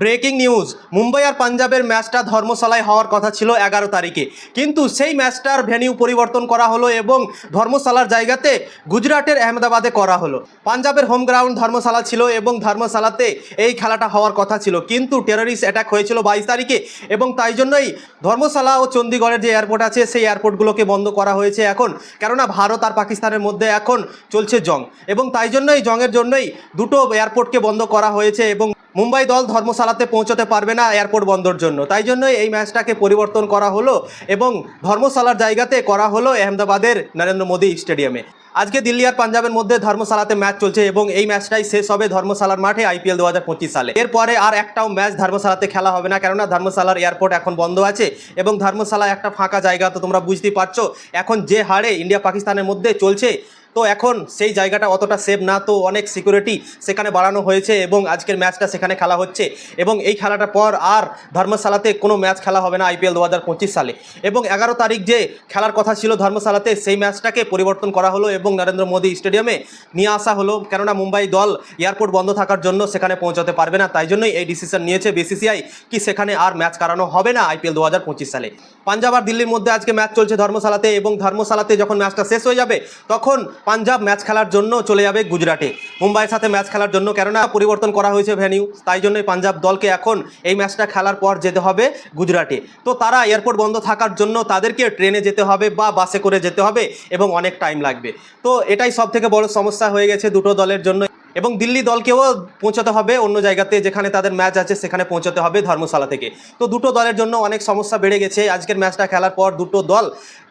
Breaking news, Mumbai আর পাঞ্জাবের ম্যাচটা ধর্মশালায় হওয়ার কথা ছিল এগারো তারিখে। কিন্তু সেই ম্যাচটার ভেনিউ পরিবর্তন করা হলো এবং ধর্মশালার জায়গাতে গুজরাটের আহমেদাবাদে করা হলো। পাঞ্জাবের হোম গ্রাউন্ড ধর্মশালা ছিল এবং ধর্মশালাতে এই খেলাটা হওয়ার কথা ছিল। কিন্তু টেররিস্ট অ্যাটাক হয়েছিল বাইশ তারিখে এবং তাই জন্যই ধর্মশালা ও চণ্ডীগড়ের যে এয়ারপোর্ট আছে, সেই এয়ারপোর্টগুলোকে বন্ধ করা হয়েছে এখন। কেননা ভারত আর পাকিস্তানের মধ্যে এখন চলছে জং। এবং তাই জন্যই, জংয়ের জন্যই দুটো এয়ারপোর্টকে বন্ধ করা হয়েছে এবং মুম্বাই দল ধর্মশালাতে পৌঁছতে পারবে না এয়ারপোর্ট বন্ধর জন্য। তাই জন্যই এই ম্যাচটাকে পরিবর্তন করা হলো এবং ধর্মশালার জায়গাতে করা হলো আহমেদাবাদের নরেন্দ্র মোদী স্টেডিয়ামে। আজকে দিল্লি আর পাঞ্জাবের মধ্যে ধর্মশালাতে ম্যাচ চলছে এবং এই ম্যাচটাই শেষ হবে ধর্মশালার মাঠে আইপিএল দু হাজার পঁচিশ সালে। এরপরে আর একটাও ম্যাচ ধর্মশালাতে খেলা হবে না, কেননা ধর্মশালার এয়ারপোর্ট এখন বন্ধ আছে এবং ধর্মশালা একটা ফাঁকা জায়গা তো তোমরা বুঝতেই পারছ। এখন যে হারে ইন্ডিয়া পাকিস্তানের মধ্যে চলছে তো এখন সেই জায়গাটা অতটা সেফ না, তো অনেক সিকিউরিটি সেখানে বাড়ানো হয়েছে এবং আজকের ম্যাচটা সেখানে খেলা হচ্ছে এবং এই খেলাটার পর আর ধর্মশালাতে কোনো ম্যাচ খেলা হবে না আইপিএল দু হাজার পঁচিশ সালে। এবং এগারো তারিখ যে খেলার কথা ছিল ধর্মশালাতে, সেই ম্যাচটাকে পরিবর্তন করা হলো এবং নরেন্দ্র মোদী স্টেডিয়ামে নিয়ে আসা হলো। কেননা মুম্বাই দল এয়ারপোর্ট বন্ধ থাকার জন্য সেখানে পৌঁছাতে পারবে না, তাই জন্যই এই ডিসিশন নিয়েছে বিসিসিআই কি সেখানে আর ম্যাচ করানো হবে না আইপিএল দু হাজার পঁচিশ সালে। পাঞ্জাব আর দিল্লির মধ্যে আজকে ম্যাচ চলছে ধর্মশালাতে এবং ধর্মশালাতে যখন ম্যাচটা শেষ হয়ে যাবে, তখন পাঞ্জাব ম্যাচ খেলার জন্য চলে যাবে গুজরাটে। মুম্বাইয়ের সাথে ম্যাচ খেলার জন্য, কেননা পরিবর্তন করা হয়েছে ভেনিউ, তাই জন্যই পাঞ্জাব দলকে এখন এই ম্যাচটা খেলার পর যেতে হবে গুজরাটে। তো তারা এয়ারপোর্ট বন্ধ থাকার জন্য তাদেরকে ট্রেনে যেতে হবে বা বাসে করে যেতে হবে এবং অনেক টাইম লাগবে। তো এটাই সব থেকে বড় সমস্যা হয়ে গেছে দুটো দলের জন্য এবং দিল্লি দলকেও পৌঁছাতে হবে অন্য জায়গাতে যেখানে তাদের ম্যাচ আছে, সেখানে পৌঁছাতে হবে ধর্মশালা থেকে। তো দুটো দলের জন্য অনেক সমস্যা বেড়ে গেছে। আজকের ম্যাচটা খেলার পর দুটো দল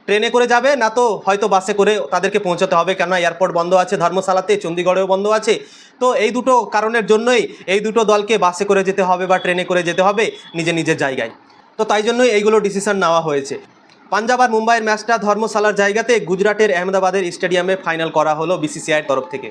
ট্রেনে করে যাবে, না তো হয়তো বাসে করে তাদেরকে পৌঁছাতে হবে। কেননা এয়ারপোর্ট বন্ধ আছে ধর্মশালাতে, চণ্ডীগড়েও বন্ধ আছে। তো এই দুটো কারণের জন্যই এই দুটো দলকে বাসে করে যেতে হবে বা ট্রেনে করে যেতে হবে নিজের নিজের জায়গায়। তো তাই জন্যই এইগুলো ডিসিশন নেওয়া হয়েছে। পাঞ্জাব আর মুম্বাইয়ের ম্যাচটা ধর্মশালার জায়গাতে গুজরাটের আহমেদাবাদের স্টেডিয়ামে ফাইনাল করা হলো বিসিসিআইয়ের তরফ থেকে।